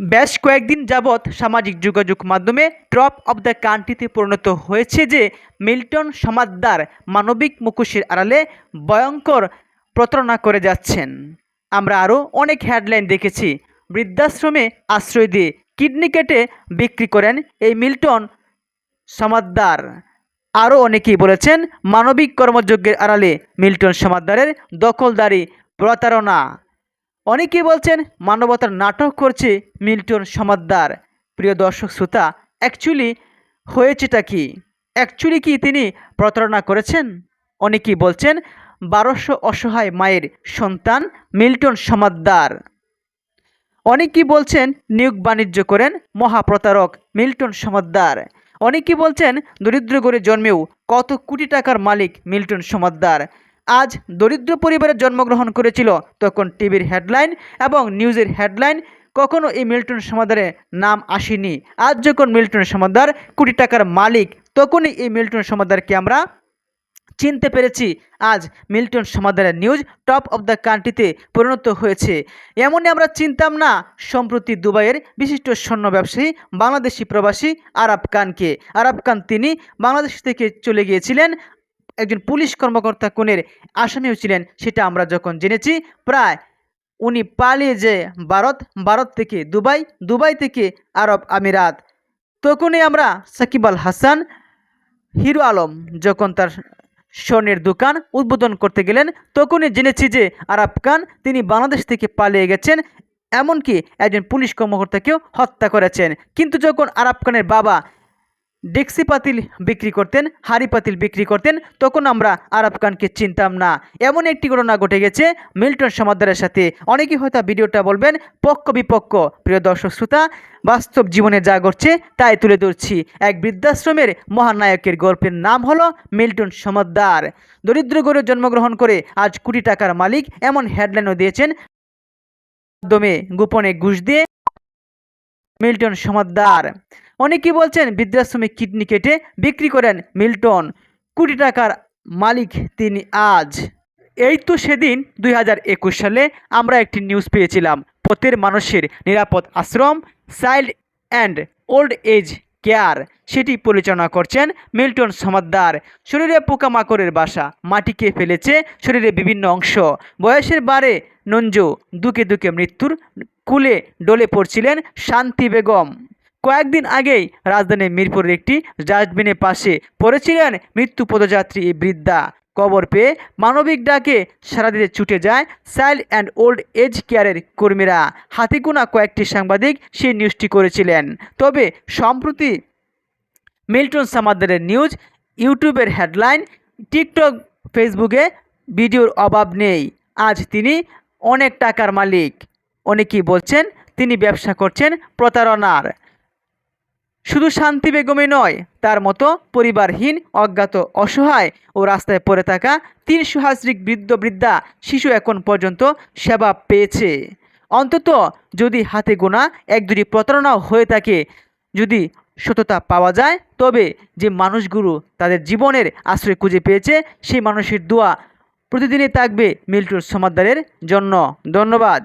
বেশ কয়েকদিন যাবৎ সামাজিক যোগাযোগ মাধ্যমে টপ অব দ্য কান্ট্রিতে পরিণত হয়েছে যে মিল্টন সমাদদার মানবিক মুখোশের আড়ালে ভয়ঙ্কর প্রতারণা করে যাচ্ছেন। আমরা আরও অনেক হেডলাইন দেখেছি। বৃদ্ধাশ্রমে আশ্রয় দিয়ে কিডনি কেটে বিক্রি করেন এই মিল্টন সমাদদার আরও অনেকেই বলেছেন, মানবিক কর্মযজ্ঞের আড়ালে মিল্টন সমাদদারের দখলদারি প্রতারণা। অনেকেই বলছেন মানবতার নাটক করছে মিল্টন সমাদদার। প্রিয় দর্শক শ্রোতা অ্যাকচুয়ালি হয়েছেটা কি? অ্যাকচুয়ালি কি তিনি প্রতারণা করেছেন? অনেকেই বলছেন বারোশো অসহায় মায়ের সন্তান মিল্টন সমাদদার। অনেকেই বলছেন নিয়োগ বাণিজ্য করেন মহাপ্রতারক মিল্টন সমাদদার। অনেকেই বলছেন দরিদ্র করে জন্মেও কত কোটি টাকার মালিক মিল্টন সমাদদার। আজ দরিদ্র পরিবারে জন্মগ্রহণ করেছিল। তখন টিভির হেডলাইন এবং নিউজের হেডলাইন কখনো এই মিল্টন সমাদারের নাম আসেনি। আজ যখন মিল্টন সমাদার কোটি টাকার মালিক, তখনই এই মিল্টন সমাদারকে আমরা চিনতে পেরেছি। আজ মিল্টন সমাদারের নিউজ টপ অব দ্য কান্ট্রিতে পরিণত হয়েছে। এমনই আমরা চিনতাম না, সম্প্রতি দুবাইয়ের বিশিষ্ট স্বর্ণ ব্যবসায়ী, বাংলাদেশি প্রবাসী আরাব খানকে। আরাব খান তিনি বাংলাদেশ থেকে চলে গিয়েছিলেন একজন পুলিশ কর্মকর্তা কোণের আসামিও ছিলেন, সেটা আমরা যখন জেনেছি, প্রায় উনি পালিয়ে যে ভারত ভারত থেকে দুবাই দুবাই থেকে আরব আমিরাত। তখনই আমরা সাকিব আল হাসান, হিরো আলম যখন তার স্বর্ণের দোকান উদ্বোধন করতে গেলেন, তখনই জেনেছি যে আরাব খান তিনি বাংলাদেশ থেকে পালিয়ে গেছেন, এমনকি একজন পুলিশ কর্মকর্তাকেও হত্যা করেছেন। কিন্তু যখন আরাব খানের বাবা ডেক্সি পাতিল বিক্রি করতেন, হাড়ি পাতিল বিক্রি করতেন, তখন আমরা আরব খানকে চিনতাম না। এমন একটি ঘটনা ঘটে গেছে মিল্টন সমাদারের সাথে। অনেকেই হয়তো ভিডিওটা বলবেন, পক্ষ বিপক্ষ। প্রিয় দর্শক শ্রোতা, বাস্তব জীবনে যা ঘটছে তাই তুলে ধরছি। এক বৃদ্ধাশ্রমের মহানায়কের গল্পের নাম হলো মিল্টন সমাদ্দার। দরিদ্র গড়ে জন্মগ্রহণ করে আজ কোটি টাকার মালিক এমন হেডলাইনও দিয়েছেন, মাধ্যমে গোপনে ঘুষ দিয়ে মিল্টন সমাদ্দার। অনেকেই বলছেন? বৃদ্ধাশ্রমে কিডনি কেটে বিক্রি করেন মিল্টন। কোটি টাকার মালিক তিনি আজ। এই তো সেদিন দুই হাজার একুশ সালে আমরা একটি নিউজ পেয়েছিলাম। পথের মানুষের নিরাপদ আশ্রম child and old age care সেটি পরিচালনা করছেন মিল্টন সমাদ্দার। শরীরে পোকামাকড়ের বাসা মাটিকে ফেলেছে শরীরে বিভিন্ন অংশ। বয়সের বারে নঞ্জু দুকে দুকে মৃত্যুর কুলে ডলে পড়ছিলেন শান্তি বেগম। কয়েকদিন আগেই রাজধানীর মিরপুরের একটি ডাস্টবিনের পাশে পড়েছিলেন মৃত্যু পদযাত্রী এই বৃদ্ধা। কবর পেয়ে মানবিক ডাকে সারা দিতে ছুটে যায় চাইল্ড অ্যান্ড ওল্ড এজ কেয়ারের কর্মীরা। হাতিগুনা কয়েকটি সাংবাদিক সেই নিউজটি করেছিলেন। তবে সম্প্রতি মিল্টন সামাদারের নিউজ ইউটিউবের হেডলাইন টিকটক, ফেসবুকে ভিডিওর অভাব নেই। আজ তিনি অনেক টাকার মালিক। অনেকেই বলছেন তিনি ব্যবসা করছেন প্রতারণার। শুধু শান্তি বেগমই নয়, তার মতো পরিবারহীন, অজ্ঞাত, অসহায় ও রাস্তায় পড়ে থাকা তিন সহস্রিক বৃদ্ধ বৃদ্ধা শিশু এখন পর্যন্ত সেবা পেয়েছে। অন্তত যদি হাতে গোনা এক দুটি প্রতারণাও হয়ে থাকে, যদি সততা পাওয়া যায়, তবে যে মানুষগুলো তাদের জীবনের আশ্রয় খুঁজে পেয়েছে, সেই মানুষের দোয়া প্রতিদিনই থাকবে মিল্টুর সমাদারের জন্য। ধন্যবাদ।